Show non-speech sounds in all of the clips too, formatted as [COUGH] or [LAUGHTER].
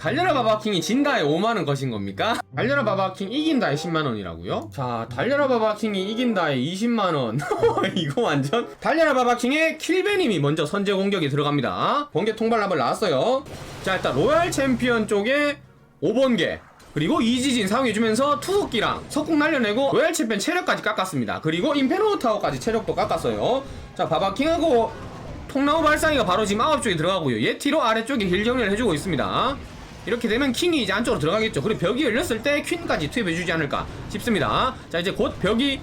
달려라 바바킹이 진다에 5만원 거신 겁니까? [LAUGHS] 달려라 바바킹 이긴다에 10만원이라고요? 자 달려라 바바킹이 이긴다에 20만원 [LAUGHS] 이거 완전 달려라 바바킹의 킬베님이 먼저 선제 공격이 들어갑니다 번개 통발랍을 나왔어요 자 일단 로얄 챔피언 쪽에 5번개 그리고 이지진 사용해주면서 투석기랑 석궁 날려내고 로얄 챔피언 체력까지 깎았습니다 그리고 인페노 타워까지 체력도 깎았어요 자 바바킹하고 통나무 발상이가 바로 지금 아홉 쪽에 들어가고요. 예티로 아래쪽에 힐 정리를 해주고 있습니다. 이렇게 되면 킹이 이제 안쪽으로 들어가겠죠. 그리고 벽이 열렸을 때 퀸까지 투입해주지 않을까 싶습니다. 자 이제 곧 벽이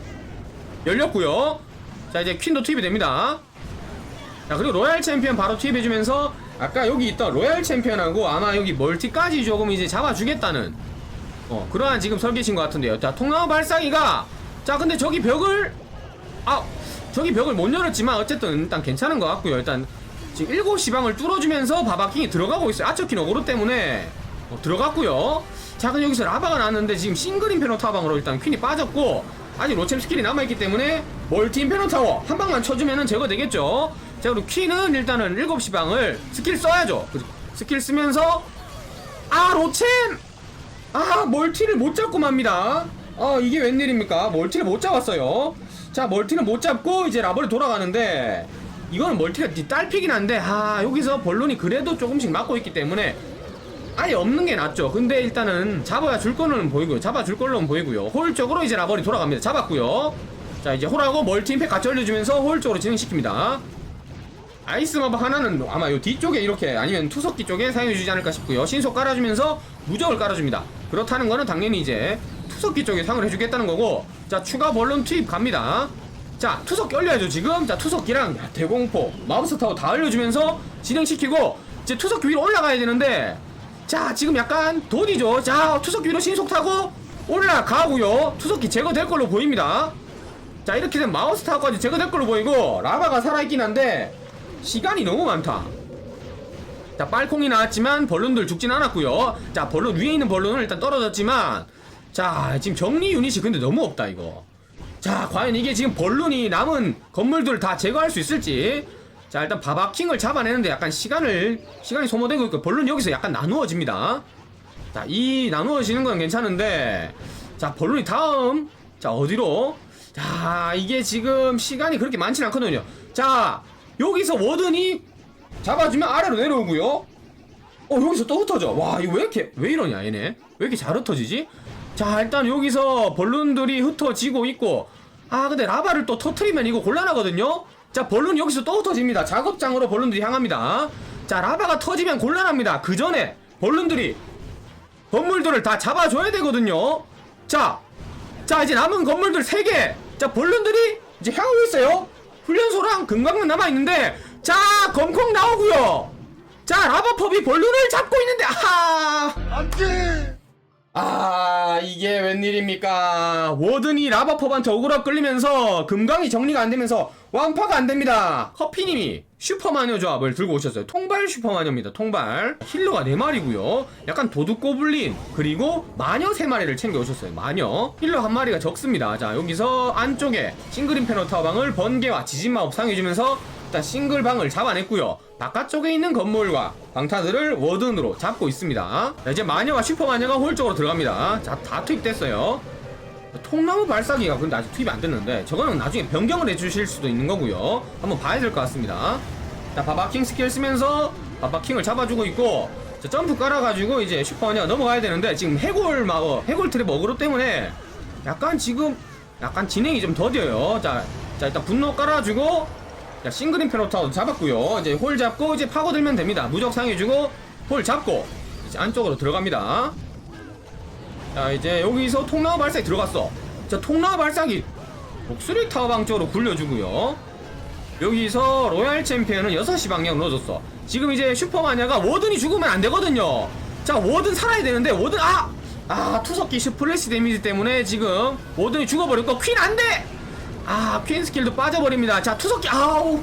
열렸고요. 자 이제 퀸도 투입이 됩니다. 자 그리고 로얄 챔피언 바로 투입해주면서 아까 여기 있던 로얄 챔피언하고 아마 여기 멀티까지 조금 이제 잡아주겠다는 어 그러한 지금 설계신 것 같은데요. 자 통나무 발상이가 자 근데 저기 벽을 아 저기 벽을 못 열었지만 어쨌든 일단 괜찮은 것 같고요 일단 지금 7시 방을 뚫어주면서 바바킹이 들어가고 있어요. 아처킨 어그로 때문에. 어, 들어갔고요. 자 그럼 여기서 라바가 나왔는데 지금 싱글 인 페노 타방으로 일단 퀸이 빠졌고 아직 로챔 스킬이 남아있기 때문에 멀티 인 페노 타워 한 방만 쳐주면 은 제거되겠죠. 자 그리고 퀸은 일단은 7시 방을 스킬 써야죠. 그 스킬 쓰면서 아 로챔! 아 멀티를 못 잡고 맙니다. 아 이게 웬일입니까? 멀티를 못 잡았어요. 자 멀티는 못 잡고 이제 라벌이 돌아가는데 이거는 멀티가 뒤- 딸피긴 한데 아 여기서 벌론이 그래도 조금씩 막고 있기 때문에 아예 없는 게 낫죠. 근데 일단은 잡아야 줄 거는 보이고요. 잡아 줄 걸로는 보이고요. 홀 쪽으로 이제 라벌이 돌아갑니다. 잡았고요. 자 이제 홀하고 멀티 임팩 같이 올려주면서 홀 쪽으로 진행시킵니다. 아이스 마법 하나는 아마 요 뒤쪽에 이렇게 아니면 투석기 쪽에 사용해주지 않을까 싶고요. 신속 깔아주면서 무적을 깔아줍니다. 그렇다는 거는 당연히 이제 투석기 쪽에 상을 해주겠다는 거고 자 추가 벌룬 투입 갑니다 자 투석기 올려야죠 지금. 자 투석기랑 야, 대공포 마우스 타워 다 올려주면서 진행시키고 이제 투석기 위로 올라가야 되는데 자 지금 약간 돈이죠. 자 투석기 위로 신속 타고 올라가고요. 투석기 제거될 걸로 보입니다. 자 이렇게 되면 마우스 타워까지 제거될 걸로 보이고 라바가 살아있긴 한데 시간이 너무 많다. 자 빨콩이 나왔지만 벌룬들 죽진 않았고요. 자 벌룬 위에 있는 벌룬은 일단 떨어졌지만 자 지금 정리 유닛이 근데 너무 없다 이거 자 과연 이게 지금 벌룬이 남은 건물들을 다 제거할 수 있을지. 자 일단 바바킹을 잡아내는데 약간 시간을 시간이 소모되고 있고 벌룬 여기서 약간 나누어집니다. 자이 나누어지는 건 괜찮은데 자 벌룬이 다음. 자 어디로? 자 이게 지금 시간이 그렇게 많진 않거든요. 자 여기서 워든이 잡아주면 아래로 내려오고요. 어 여기서 또 흩어져. 와 이거 왜 이렇게 왜 이러냐 얘네? 왜 이렇게 잘 흩어지지 자 일단 여기서 벌룬들이 흩어지고 있고 아 근데 라바를 또 터트리면 이거 곤란하거든요? 자 벌룬 여기서 또 흩어집니다. 작업장으로 벌룬들이 향합니다. 자 라바가 터지면 곤란합니다. 그 전에 벌룬들이 건물들을 다 잡아줘야 되거든요? 자, 자 이제 남은 건물들 3개. 자 벌룬들이 이제 향하고 있어요. 훈련소랑 금강은 남아있는데 자 검콩 나오고요. 자 라바펍이 벌룬을 잡고 있는데 아하 아 이게 웬일입니까? 워든이 라바펍한테 억울하게 끌리면서 금강이 정리가 안되면서 완파가 안됩니다. 커피님이 슈퍼마녀 조합을 들고 오셨어요. 통발 슈퍼마녀입니다. 통발. 힐러가 4마리고요. 약간 도둑 고블린 그리고 마녀 3마리를 챙겨 오셨어요. 마녀. 힐러 한 마리가 적습니다. 자 여기서 안쪽에 싱글인 페너 타워방을 번개와 지진마법 상해주면서 일단 싱글방을 잡아냈고요. 바깥쪽에 있는 건물과 방타들을 워든으로 잡고 있습니다. 자, 이제 마녀와 슈퍼마녀가 홀 쪽으로 들어갑니다. 자다 투입됐어요. 통나무 발사기가 근데 아직 투입이 안 됐는데 저거는 나중에 변경을 해주실 수도 있는 거고요. 한번 봐야 될 것 같습니다. 자 바바킹 스킬 쓰면서 바바킹을 잡아주고 있고 자, 점프 깔아가지고 이제 슈퍼마녀가 넘어가야 되는데 지금 해골 막 어, 해골 트랩 어그로 때문에 약간 지금 약간 진행이 좀 더뎌요. 자, 자 일단 분노 깔아주고 자, 싱글인 페로타도 잡았고요. 이제 홀 잡고 이제 파고들면 됩니다. 무적 상해주고 홀 잡고 이제 안쪽으로 들어갑니다. 자, 이제 여기서 통나무 발사기 들어갔어. 자, 통나무 발사기 목소리 타워방 쪽으로 굴려주고요. 여기서 로얄 챔피언은 6시 방향으로 넣어줬어. 지금 이제 슈퍼마냐가 워든이 죽으면 안 되거든요. 자, 워든 살아야 되는데 워든 아! 아, 투석기 스플래시 데미지 때문에 지금 워든이 죽어버렸고 퀸 안 돼! 아, 퀸 스킬도 빠져버립니다. 자, 투석기, 아우!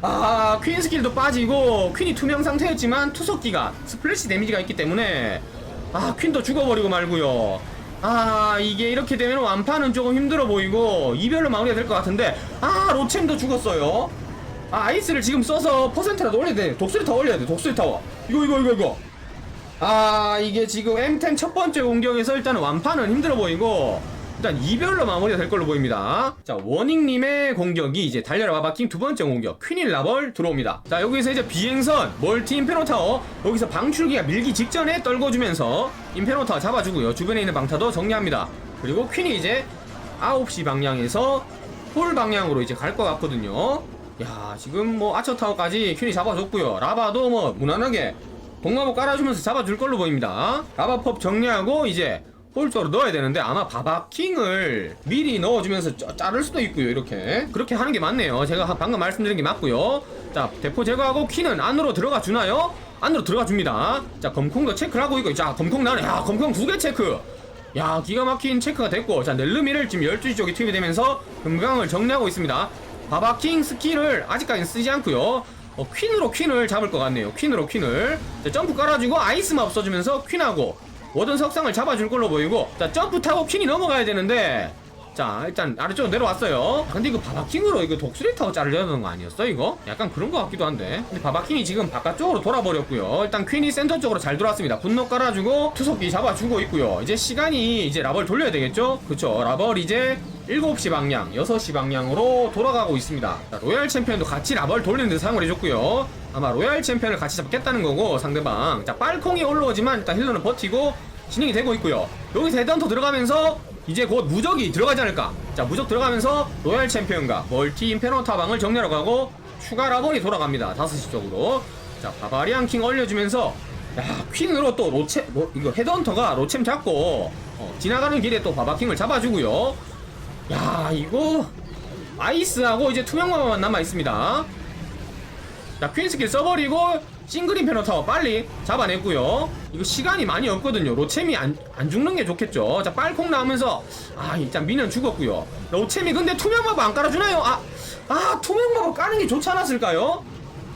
아, 퀸 스킬도 빠지고, 퀸이 투명 상태였지만, 투석기가 스플래시 데미지가 있기 때문에, 아, 퀸도 죽어버리고 말고요 아, 이게 이렇게 되면 완파는 조금 힘들어 보이고, 이별로 마무리가 될 것 같은데, 아, 로챔도 죽었어요. 아, 아이스를 지금 써서 퍼센트라도 올려야 돼. 독수리 타워 올려야 돼, 독수리 타워. 이거, 이거, 이거, 이거. 아 이게 지금 M10 첫 번째 공격에서 일단은 완파는 힘들어 보이고 일단 이별로 마무리가 될 걸로 보입니다. 자 워닝님의 공격이 이제 달려라 바바킹 두 번째 공격 퀸일 라벌 들어옵니다. 자 여기서 이제 비행선 멀티 인페노 타워 여기서 방출기가 밀기 직전에 떨궈주면서 인페노 타워 잡아주고요. 주변에 있는 방타도 정리합니다. 그리고 퀸이 이제 9시 방향에서 홀 방향으로 이제 갈 것 같거든요. 야 지금 뭐 아처 타워까지 퀸이 잡아줬고요. 라바도 뭐 무난하게 동마법 깔아주면서 잡아줄 걸로 보입니다. 라바법 정리하고 이제 홀쪽으로 넣어야 되는데 아마 바바킹을 미리 넣어주면서 짜- 자를 수도 있고요. 이렇게 그렇게 하는 게 맞네요. 제가 하- 방금 말씀드린 게 맞고요. 자 대포 제거하고 퀸은 안으로 들어가 주나요? 안으로 들어가 줍니다. 자 검콩도 체크를 하고 있고 자 검콩 나네. 야 검콩 두 개 체크. 야 기가 막힌 체크가 됐고 자 넬르미를 지금 12시 쪽에 투입이 되면서 금강을 정리하고 있습니다 바바킹 스킬을 아직까지는 쓰지 않고요 어, 퀸으로 퀸을 잡을 것 같네요 퀸으로 퀸을 자, 점프 깔아주고 아이스만 없어주면서 퀸하고 워든 석상을 잡아줄 걸로 보이고 자 점프 타고 퀸이 넘어가야 되는데 자 일단 아래쪽으로 내려왔어요. 아, 근데 이거 바바킹으로 이거 독수리 타워 자르려는 거 아니었어 이거? 약간 그런 것 같기도 한데. 근데 바바킹이 지금 바깥쪽으로 돌아버렸고요. 일단 퀸이 센터 쪽으로 잘 돌아왔습니다. 분노 깔아주고 투석기 잡아주고 있고요. 이제 시간이 이제 라벌 돌려야 되겠죠? 그쵸. 라벌 이제 7시 방향 6시 방향으로 돌아가고 있습니다. 자, 로얄 챔피언도 같이 라벌 돌리는 데 사용을 해줬고요. 아마 로얄 챔피언을 같이 잡겠다는 거고 상대방. 자 빨콩이 올라오지만 일단 힐러는 버티고 진행이 되고 있고요. 여기서 헤드헌터 들어가면서 이제 곧 무적이 들어가지 않을까? 자 무적 들어가면서 로얄 챔피언과 멀티 인페노 타방을 정리하러 가고 추가 라벌이 돌아갑니다. 5시 쪽으로. 자 바바리안 킹 얼려주면서 야 퀸으로 또 로체 뭐 이거 헤드헌터가 로챔 잡고 어, 지나가는 길에 또 바바킹을 잡아주고요. 야 이거 아이스하고 이제 투명마만 남아 있습니다. 자 퀸스킬 써버리고 싱글인 페노타워 빨리 잡아냈고요. 이거 시간이 많이 없거든요. 로챔이 안, 안 죽는 게 좋겠죠. 자 빨콩 나오면서 아 일단 미는 죽었고요. 로챔이 근데 투명마법 안 깔아주나요? 아, 아 투명마법 까는 게 좋지 않았을까요?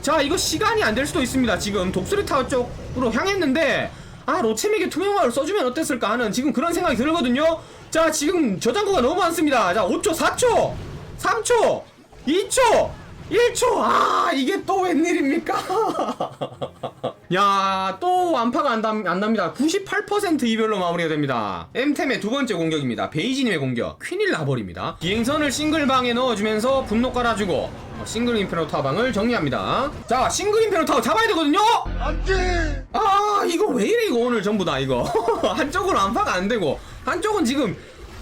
자 이거 시간이 안 될 수도 있습니다. 지금 독수리 타워 쪽으로 향했는데 아 로챔에게 투명마법을 써주면 어땠을까 하는 지금 그런 생각이 들거든요. 자 지금 저장고가 너무 많습니다. 자 5초 4초 3초 2초 1초. 아 이게 또 웬일입니까? [LAUGHS] 야 또 완파가 안, 담, 안 납니다. 98% 이별로 마무리가 됩니다. 엠템의 두 번째 공격입니다. 베이지님의 공격. 퀸일 라벌입니다. 비행선을 싱글방에 넣어주면서 분노 깔아주고 어, 싱글 인페노 타방을 정리합니다. 자 싱글 인페노 타워 잡아야 되거든요? 안 돼! 아 이거 왜 이래 이거 오늘 전부 다 이거? [LAUGHS] 한쪽은 완파가 안 되고 한쪽은 지금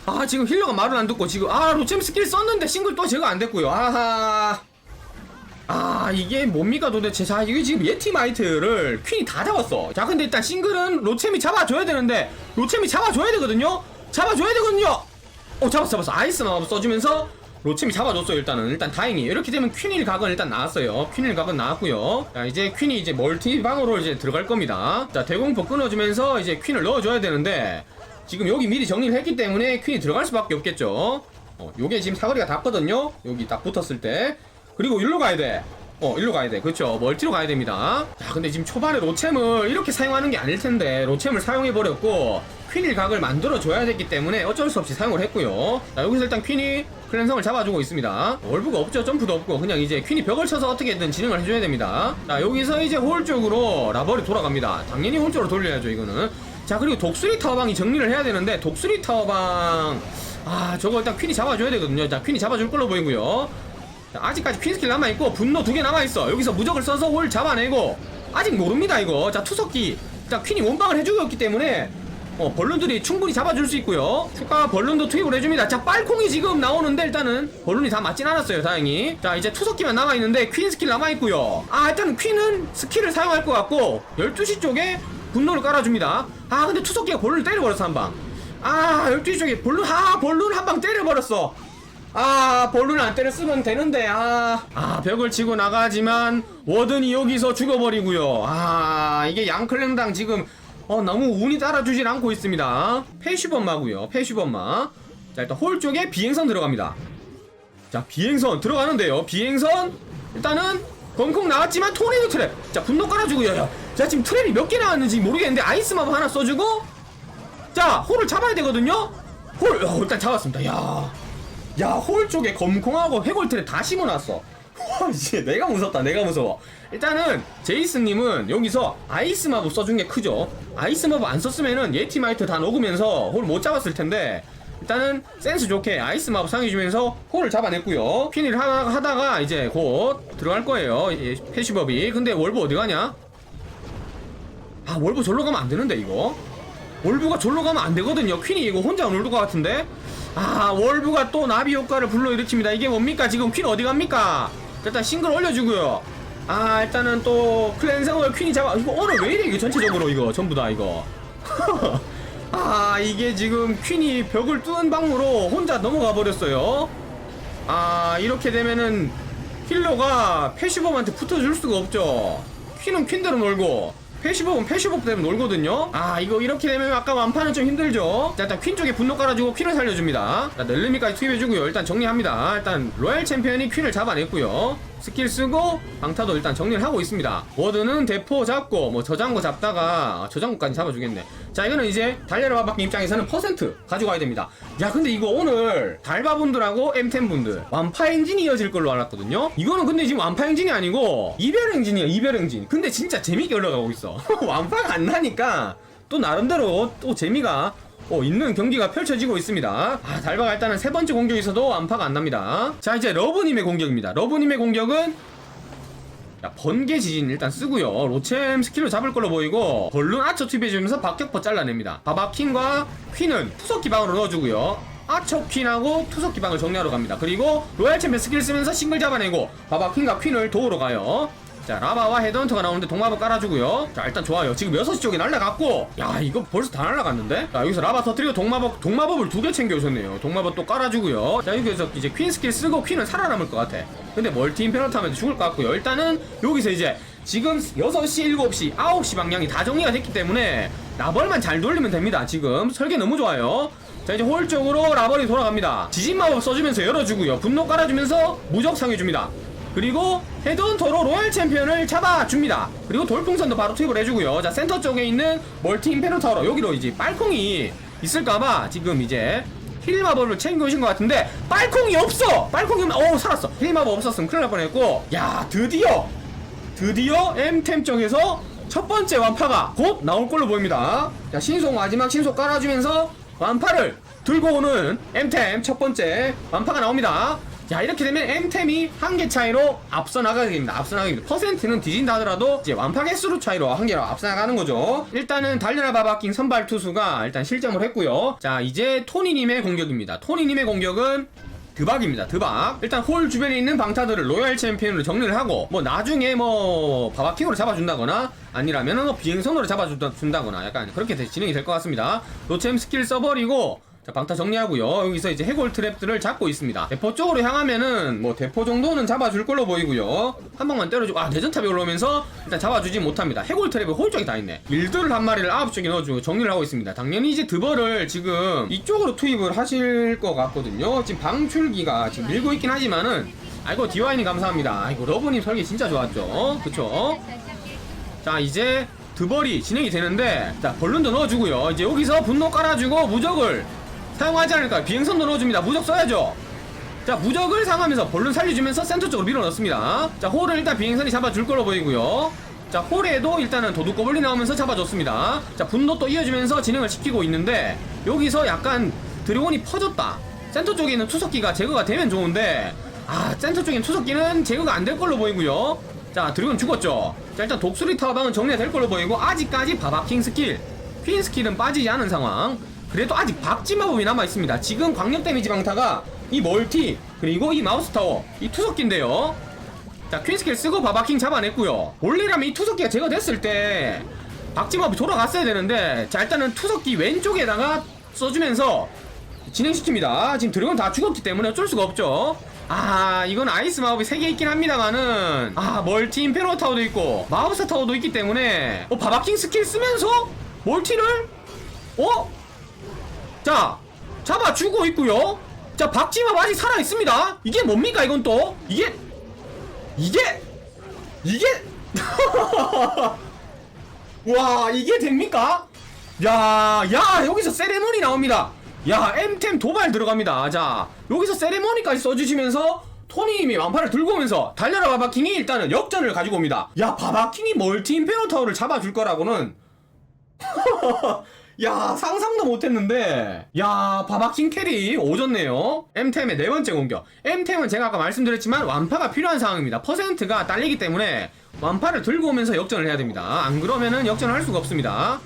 아 지금 힐러가 말을 안 듣고 지금 아 로챔 스킬 썼는데 싱글 또 제거 안 됐고요. 아하 아 이게 뭡니까 도대체 자 이게 지금 예티 마이트를 퀸이 다 잡았어. 자 근데 일단 싱글은 로챔이 잡아줘야 되는데 로챔이 잡아줘야 되거든요? 잡아줘야 되거든요! 어 잡았어 잡았어. 아이스 마법 써주면서 로챔이 잡아줬어요 일단은. 일단 다행히. 이렇게 되면 퀸일 각은 일단 나왔어요. 퀸일 각은 나왔고요. 자 이제 퀸이 이제 멀티방으로 이제 들어갈 겁니다. 자 대공포 끊어주면서 이제 퀸을 넣어줘야 되는데 지금 여기 미리 정리를 했기 때문에 퀸이 들어갈 수밖에 없겠죠? 어 요게 지금 사거리가 닿거든요? 여기 딱 붙었을 때 그리고 일로 가야 돼. 어, 일로 가야 돼. 그렇죠. 멀티로 가야 됩니다. 자, 근데 지금 초반에 로챔을 이렇게 사용하는 게 아닐 텐데 로챔을 사용해 버렸고 퀸일 각을 만들어 줘야 됐기 때문에 어쩔 수 없이 사용을 했고요. 자, 여기서 일단 퀸이 클랜성을 잡아주고 있습니다. 월브가 없죠. 점프도 없고 그냥 이제 퀸이 벽을 쳐서 어떻게든 진행을 해줘야 됩니다. 자, 여기서 이제 홀 쪽으로 라벌이 돌아갑니다. 당연히 홀 쪽으로 돌려야죠. 이거는. 자, 그리고 독수리 타워방이 정리를 해야 되는데 독수리 타워방 아, 저거 일단 퀸이 잡아줘야 되거든요. 자, 퀸이 잡아줄 걸로 보이고요. 자, 아직까지 퀸스킬 남아있고 분노 두 개 남아있어. 여기서 무적을 써서 홀 잡아내고. 아직 모릅니다 이거. 자 투석기. 자 퀸이 원방을 해주고 있기 때문에 어, 벌룬들이 충분히 잡아줄 수 있고요. 추가 벌룬도 투입을 해줍니다. 자 빨콩이 지금 나오는데 일단은 벌룬이 다 맞진 않았어요 다행히. 자 이제 투석기만 남아있는데 퀸 스킬 남아있고요. 아 일단 퀸은 스킬을 사용할 것 같고 12시 쪽에 분노를 깔아줍니다. 아 근데 투석기가 벌룬을 때려버렸어 한방. 아 12시 쪽에 벌룬 아 벌룬 한 방 때려버렸어 아 볼룬을 안 때렸으면 되는데 아, 아 벽을 치고 나가지만 워든이 여기서 죽어버리고요. 아 이게 양클랭당 지금 어 너무 운이 따라주질 않고 있습니다. 패시범마고요 패시범마. 자 일단 홀 쪽에 비행선 들어갑니다. 자 비행선 들어가는데요. 비행선 일단은 벙콩 나왔지만 토네이도 트랩. 자 분노 깔아주고요 야, 자 지금 트랩이 몇 개 나왔는지 모르겠는데 아이스 마법 하나 써주고. 자 홀을 잡아야 되거든요. 홀 어, 일단 잡았습니다. 야 야, 홀 쪽에 검콩하고 회골트를 다 심어놨어. 와, 씨, 내가 무섭다. 내가 무서워. 일단은 제이스님은 여기서 아이스 마법 써준 게 크죠. 아이스 마법 안 썼으면은 예티 마이트 다 녹으면서 홀 못 잡았을 텐데 일단은 센스 좋게 아이스 마법 상해주면서 홀을 잡아냈고요. 퀸을 하다가, 이제 곧 들어갈 거예요. 이 패시법이. 근데 월브 어디 가냐? 아 월브 절로 가면 안 되는데 이거. 월브가 절로 가면 안 되거든요. 퀸이 이거 혼자 놀을 것 같은데. 아 월브가 또 나비 효과를 불러일으킵니다. 이게 뭡니까? 지금 퀸 어디 갑니까? 일단 싱글 올려주고요. 아 일단은 또 클랜생을 퀸이 잡아. 이거 오늘 왜 이래 이거 전체적으로 이거 전부 다 이거. [LAUGHS] 아 이게 지금 퀸이 벽을 뚫은 방으로 혼자 넘어가 버렸어요. 아 이렇게 되면은 힐러가 패시범한테 붙어줄 수가 없죠. 퀸은 퀸대로 놀고 패시범은 패시범 때문에 놀거든요. 아 이거 이렇게 되면 아까 완파는 좀 힘들죠. 자 일단 퀸 쪽에 분노 깔아주고 퀸을 살려줍니다. 자 넬르미까지 투입해주고요. 일단 정리합니다. 일단 로얄 챔피언이 퀸을 잡아냈고요. 스킬 쓰고 방타도 일단 정리를 하고 있습니다. 워드는 대포 잡고 뭐 저장고 잡다가 아, 저장고까지 잡아주겠네. 자 이거는 이제 달려라 바바킹 입장에서는 퍼센트 가져가야 됩니다. 야 근데 이거 오늘 달바분들하고 M10분들 완파 엔진이 이어질 걸로 알았거든요. 이거는 근데 지금 완파 엔진이 아니고 이별 엔진이야 이별 엔진. 근데 진짜 재밌게 올라가고 있어. [LAUGHS] 완파가 안 나니까 또 나름대로 또 재미가 어, 있는 경기가 펼쳐지고 있습니다. 아, 달바가 일단은 세 번째 공격에서도 안파가 안 납니다. 자, 이제 러브님의 공격입니다. 러브님의 공격은 자, 번개 지진 일단 쓰고요. 로챔 스킬로 잡을 걸로 보이고 벌룬 아처 투입해주면서 박격포 잘라냅니다. 바바킹과 퀸은 투석 기방으로 넣어주고요. 아처 퀸하고 투석 기방을 정리하러 갑니다. 그리고 로얄 챔피언 스킬 쓰면서 싱글 잡아내고 바바킹과 퀸을 도우러 가요. 자 라바와 헤드헌터가 나오는데 동마법 깔아주고요. 자 일단 좋아요. 지금 6시 쪽에 날라갔고. 야 이거 벌써 다 날라갔는데? 자 여기서 라바 터뜨리고 동마법 동마법을 두 개 챙겨오셨네요. 동마법 또 깔아주고요. 자 여기서 이제 퀸 스킬 쓰고 퀸은 살아남을 것 같아. 근데 멀티 임페런트 하면 죽을 것 같고요. 일단은 여기서 이제 지금 6시 7시 9시 방향이 다 정리가 됐기 때문에 라벌만 잘 돌리면 됩니다. 지금 설계 너무 좋아요. 자 이제 홀 쪽으로 라벌이 돌아갑니다. 지진 마법 써주면서 열어주고요. 분노 깔아주면서 무적 상해줍니다 그리고 헤드헌터로 로얄 챔피언을 잡아줍니다. 그리고 돌풍선도 바로 투입을 해주고요. 자 센터 쪽에 있는 멀티 임페르타로 여기로 이제 빨콩이 있을까봐 지금 이제 힐 마법을 챙겨오신 것 같은데 빨콩이 없어. 빨콩이 없. 어 살았어. 힐 마법 없었으면 큰일 날 뻔했고 야 드디어 드디어 M템 쪽에서 첫 번째 완파가 곧 나올 걸로 보입니다. 자 신속 마지막 신속 깔아주면서 완파를 들고 오는 M템 첫 번째 완파가 나옵니다. 자 이렇게 되면 M템이 한 개 차이로 앞서 나가게 됩니다. 앞서 나가게 됩니다. 퍼센트는 뒤진다 하더라도 이제 완파 개수로 차이로 한 개로 앞서 나가는 거죠. 일단은 달려라 바바킹 선발 투수가 일단 실점을 했고요. 자 이제 토니님의 공격입니다. 토니님의 공격은 드박입니다. 드박. 일단 홀 주변에 있는 방타들을 로얄 챔피언으로 정리를 하고 뭐 나중에 뭐 바바킹으로 잡아준다거나 아니라면은 뭐 비행선으로 잡아준다거나 약간 그렇게 돼- 진행이 될 것 같습니다. 노챔 스킬 써버리고 자 방타 정리하고요. 여기서 이제 해골 트랩들을 잡고 있습니다. 대포 쪽으로 향하면은 뭐 대포 정도는 잡아줄 걸로 보이고요. 한 방만 때려주고 아 대전탑이 올라오면서 일단 잡아주지 못합니다. 해골 트랩이 홀 쪽에 다 있네. 밀드를 한 마리를 아홉 쪽에 넣어주고 정리를 하고 있습니다. 당연히 이제 드버를 지금 이쪽으로 투입을 하실 것 같거든요. 지금 방출기가 지금 밀고 있긴 하지만은 아이고 디와인이 감사합니다. 아이고 러브님 설계 진짜 좋았죠. 그쵸? 자 이제 드벌이 진행이 되는데 자 벌룬도 넣어주고요 이제 여기서 분노 깔아주고 무적을 사용하지 않을까. 비행선도 넣어줍니다. 무적 써야죠. 자 무적을 사용하면서 벌룬 살려주면서 센터 쪽으로 밀어넣습니다. 자 홀을 일단 비행선이 잡아줄 걸로 보이고요. 자 홀에도 일단은 도둑거블리 나오면서 잡아줬습니다. 자 분노 또 이어주면서 진행을 시키고 있는데 여기서 약간 드래곤이 퍼졌다. 센터 쪽에 있는 투석기가 제거가 되면 좋은데 아 센터 있는 투석기는 제거가 안 될 걸로 보이고요. 자 드래곤 죽었죠. 자 일단 독수리 타워방은 정리가 될 걸로 보이고 아직까지 바바킹 스킬 퀸 스킬은 빠지지 않은 상황 그래도 아직 박지 마법이 남아 있습니다. 지금 광역 데미지 방타가 이 멀티 그리고 이 마우스 타워 이 투석기인데요. 자 퀸스킬 쓰고 바바킹 잡아냈고요. 원래라면 이 투석기가 제거됐을 때 박지마법이 돌아갔어야 되는데 자 일단은 투석기 왼쪽에다가 써주면서 진행시킵니다. 지금 드래곤 다 죽었기 때문에 어쩔 수가 없죠. 아 이건 아이스 마법이 3개 있긴 합니다만은. 아 멀티 임페로 타워도 있고 마우스 타워도 있기 때문에 어 바바킹 스킬 쓰면서 멀티를 어? 자 잡아 주고 있고요 자 박지마 아직 살아있습니다 이게 뭡니까 이건 또 이게 이게 이게 [LAUGHS] 와 이게 됩니까? 야, 야 여기서 세레모니 나옵니다. 야 엠템 도발 들어갑니다. 자 여기서 세레모니까지 써주시면서 토니님이 완파를 들고 오면서 달려라 바바킹이 일단은 역전을 가지고 옵니다. 야 바바킹이 멀티 임페로 타워를 잡아줄 거라고는 [LAUGHS] 야 상상도 못했는데. 야 바바킹 캐리 오졌네요. 엠템의 네 번째 공격. 엠템은 제가 아까 말씀드렸지만 완파가 필요한 상황입니다. 퍼센트가 딸리기 때문에 완파를 들고 오면서 역전을 해야 됩니다. 안 그러면은 역전을 할 수가 없습니다.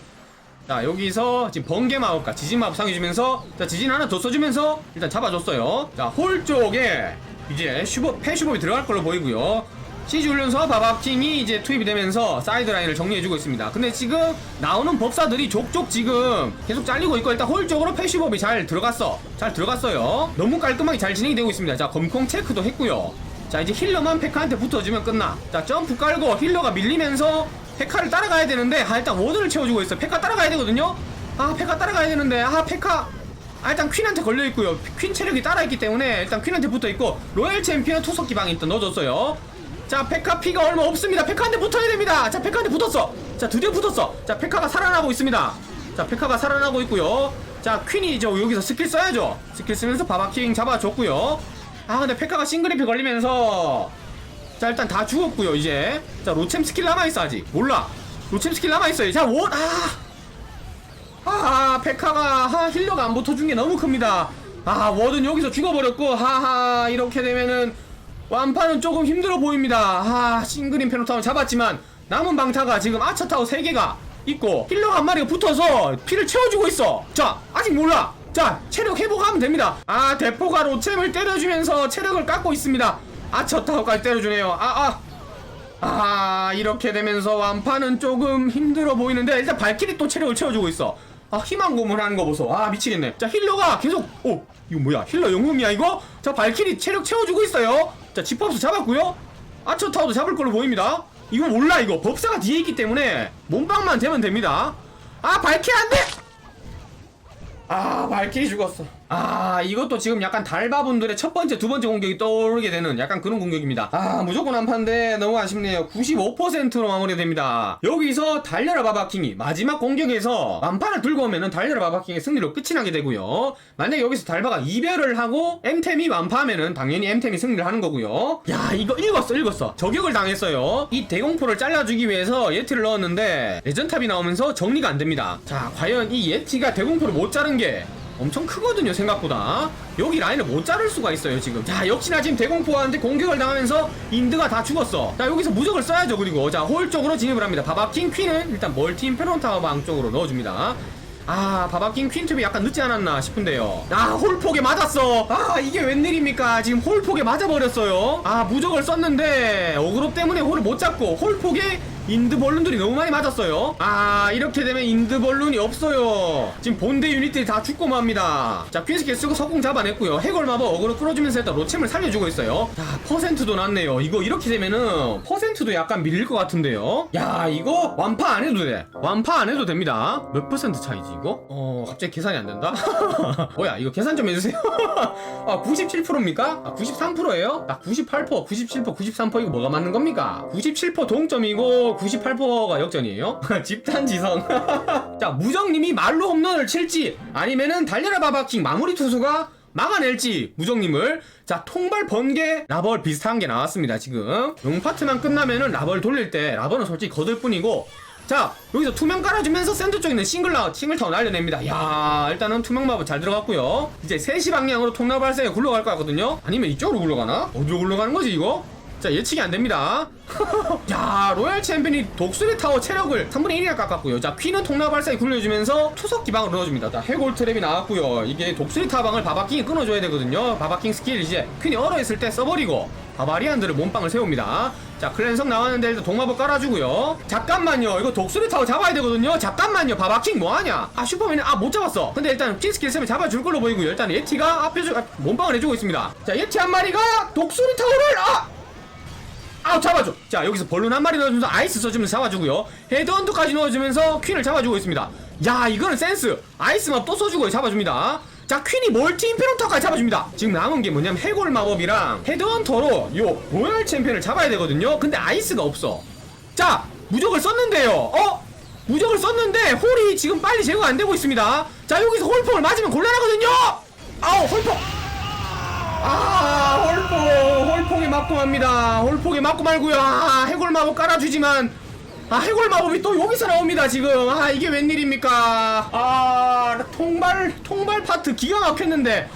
자 여기서 지금 번개 마법과 지진 마법 상해 주면서 자 지진 하나 더 써주면서 일단 잡아줬어요. 자 홀 쪽에 이제 슈법 패슈법이 들어갈 걸로 보이고요 시즈 훈련소 바바킹이 이제 투입이 되면서 사이드 라인을 정리해주고 있습니다. 근데 지금 나오는 법사들이 족족 지금 계속 잘리고 있고 일단 홀 쪽으로 패슈법이 잘 들어갔어. 잘 들어갔어요. 너무 깔끔하게 잘 진행이 되고 있습니다. 자 검콩 체크도 했고요. 자 이제 힐러만 페카한테 붙어주면 끝나. 자 점프 깔고 힐러가 밀리면서 페카를 따라가야 되는데 아 일단 워드를 채워주고 있어 페카 따라가야 되거든요? 아 페카 따라가야 되는데 아 페카. 아 일단 퀸한테 걸려있고요. 퀸 체력이 따라있기 때문에 일단 퀸한테 붙어있고 로얄 챔피언 투석 기 방에 일단 넣어줬어요 자 페카 피가 얼마 없습니다. 페카한테 붙어야 됩니다. 자 페카한테 붙었어. 자 드디어 붙었어. 자 페카가 살아나고 있습니다. 자 페카가 살아나고 있고요. 자 퀸이 이제 여기서 스킬 써야죠. 스킬 쓰면서 바바킹 잡아줬고요. 아 근데 페카가 싱글리피 걸리면서 자 일단 다 죽었고요 이제. 자 로챔 스킬 남아있어 아직. 몰라. 로챔 스킬 남아있어요. 자원 아! 아, 페카가 하, 힐러가 안 붙어준 게 너무 큽니다. 아, 워든 여기서 죽어버렸고, 하하, 이렇게 되면은 완파는 조금 힘들어 보입니다. 아, 싱글인 페노타운 잡았지만 남은 방타가 지금 아차타워 3개가 있고 힐러가 한 마리가 붙어서 피를 채워주고 있어. 자, 아직 몰라. 자, 체력 회복하면 됩니다. 아, 대포가 로챔을 때려주면서 체력을 깎고 있습니다. 아차타워까지 때려주네요. 아, 아. 아 이렇게 되면서 완파는 조금 힘들어 보이는데 일단 발키리 또 체력을 채워주고 있어 아 희망 고문하는 거 보소 아 미치겠네 자 힐러가 계속 오 이거 뭐야 힐러 영웅이야 이거 자 발키리 체력 채워주고 있어요 자 지퍼스 잡았고요. 아처 타워도 잡을 걸로 보입니다. 이거 몰라 이거. 법사가 뒤에 있기 때문에 몸빵만 되면 됩니다. 아 발키리 안돼! 아 발키리 죽었어 아 이것도 지금 약간 달바분들의 첫 번째 두 번째 공격이 떠오르게 되는 약간 그런 공격입니다. 아 무조건 한판데 너무 아쉽네요. 95%로 마무리됩니다. 여기서 달려라 바바킹이. 마지막 공격에서 완판을 들고 오면은 달려라 바바킹의 승리로 끝이 나게 되고요. 만약에 여기서 달바가 이별을 하고 엠템이 완파하면은 당연히 엠템이 승리를 하는 거고요. 야 이거 읽었어 읽었어. 저격을 당했어요. 이 대공포를 잘라주기 위해서 예티를 넣었는데 레전탑이 나오면서 정리가 안 됩니다. 자 과연 이 예티가 대공포를 못 자른 게 엄청 크거든요 생각보다. 여기 라인을 못 자를 수가 있어요 지금. 자 역시나 지금 대공포한테 공격을 당하면서 인드가 다 죽었어. 자 여기서 무적을 써야죠 그리고. 자 홀 쪽으로 진입을 합니다. 바바킹 퀸은 일단 멀티 임페론타워 방 쪽으로 넣어줍니다. 아 바바킹 퀸투비 약간 늦지 않았나 싶은데요. 아 홀폭에 맞았어. 아 이게 웬일입니까? 지금 홀폭에 맞아버렸어요. 아 무적을 썼는데 어그로 때문에 홀을 못 잡고 홀폭에 인드 벌룬들이 너무 많이 맞았어요. 아 이렇게 되면 인드 벌룬이 없어요. 지금 본대 유닛들이 다 죽고 맙니다. 자 퀸스킬 쓰고 석궁 잡아냈고요. 해골 마법 어그로 끌어주면서 일단 로챔을 살려주고 있어요. 자 퍼센트도 났네요. 이거 이렇게 되면은 퍼센트도 약간 밀릴 것 같은데요? 야 이거 완파 안 해도 돼. 완파 안 해도 됩니다. 몇 퍼센트 차이지 이거? 어 갑자기 계산이 안 된다? [LAUGHS] 뭐야 이거 계산 좀 해주세요. [LAUGHS] 아 97%입니까? 아 93%예요? 나 98%, 97%, 93% 이거 뭐가 맞는 겁니까? 97% 동점이고 98%가 역전이에요? [LAUGHS] 집단지성. [LAUGHS] 자 무정님이 말로 홈런을 칠지 아니면은 달려라 바바킹 마무리 투수가 막아낼지 무정님을. 자 통발 번개 라벌 비슷한 게 나왔습니다 지금. 용 파트만 끝나면은 라벌 돌릴 때 라벌은 솔직히 거들 뿐이고. 자 여기서 투명 깔아주면서 센터 쪽에 있는 싱글라 싱글타운 날려냅니다. 야 일단은 투명 마법 잘 들어갔고요. 이제 3시 방향으로 통나 발사에 굴러갈 것 같거든요. 아니면 이쪽으로 굴러가나? 어디로 굴러가는 거지 이거? 자 예측이 안 됩니다. [LAUGHS] 야 로얄 챔피언이 독수리 타워 체력을 3분의 1이나 깎았고요. 자 퀸은 통나 발사에 굴려주면서 투석 기방을 넣어줍니다. 자 해골 트랩이 나왔고요. 이게 독수리 타방을 바바킹이 끊어줘야 되거든요. 바바킹 스킬 이제 퀸이 얼어 있을 때 써버리고 바바리안들을 몸빵을 세웁니다. 자 클랜성 나왔는데 일단 동마법 깔아주고요. 잠깐만요. 이거 독수리 타워 잡아야 되거든요. 잠깐만요. 바바킹 뭐하냐? 아 슈퍼맨은 아못 잡았어. 근데 일단 퀸 스킬 쓰면 잡아줄 걸로 보이고요. 일단 예티가 앞에 주, 아, 몸빵을 해주고 있습니다. 자 예티 한 마리가 독수리 타워를 아 아 잡아줘. 자 여기서 벌룬 한 마리 넣어주면서 아이스 써주면서 잡아주고요. 헤드헌터까지 넣어주면서 퀸을 잡아주고 있습니다. 야 이거는 센스. 아이스만 또 써주고 잡아줍니다. 자 퀸이 멀티 임페론터까지 잡아줍니다. 지금 남은 게 뭐냐면 해골 마법이랑 헤드헌터로 요 로얄 챔피언을 잡아야 되거든요. 근데 아이스가 없어. 자 무적을 썼는데요. 어? 무적을 썼는데 홀이 지금 빨리 제거가 안 되고 있습니다. 자 여기서 홀폭을 맞으면 곤란하거든요. 아우 홀폭 아 홀폭 홀폭이 맞고 맙니다. 홀폭이 맞고 말고요. 아 해골 마법 깔아주지만 아 해골 마법이 또 여기서 나옵니다 지금. 아 이게 웬일입니까? 아 통발 통발 파트 기가 막혔는데.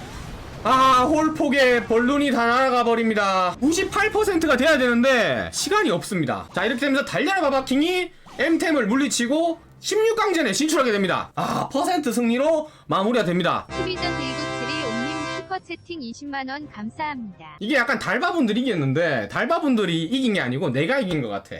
아 홀폭에 벌룬이 다 날아가 버립니다. 98%가 돼야 되는데 시간이 없습니다. 자 이렇게 되면서 달려라 바바킹이 M템을 물리치고 16강전에 진출하게 됩니다. 아 퍼센트 승리로 마무리가 됩니다 슈퍼 채팅 20만 원 감사합니다. 이게 약간 달바분들이 이겼는데 달바분들이 이긴 게 아니고 내가 이긴 것 같아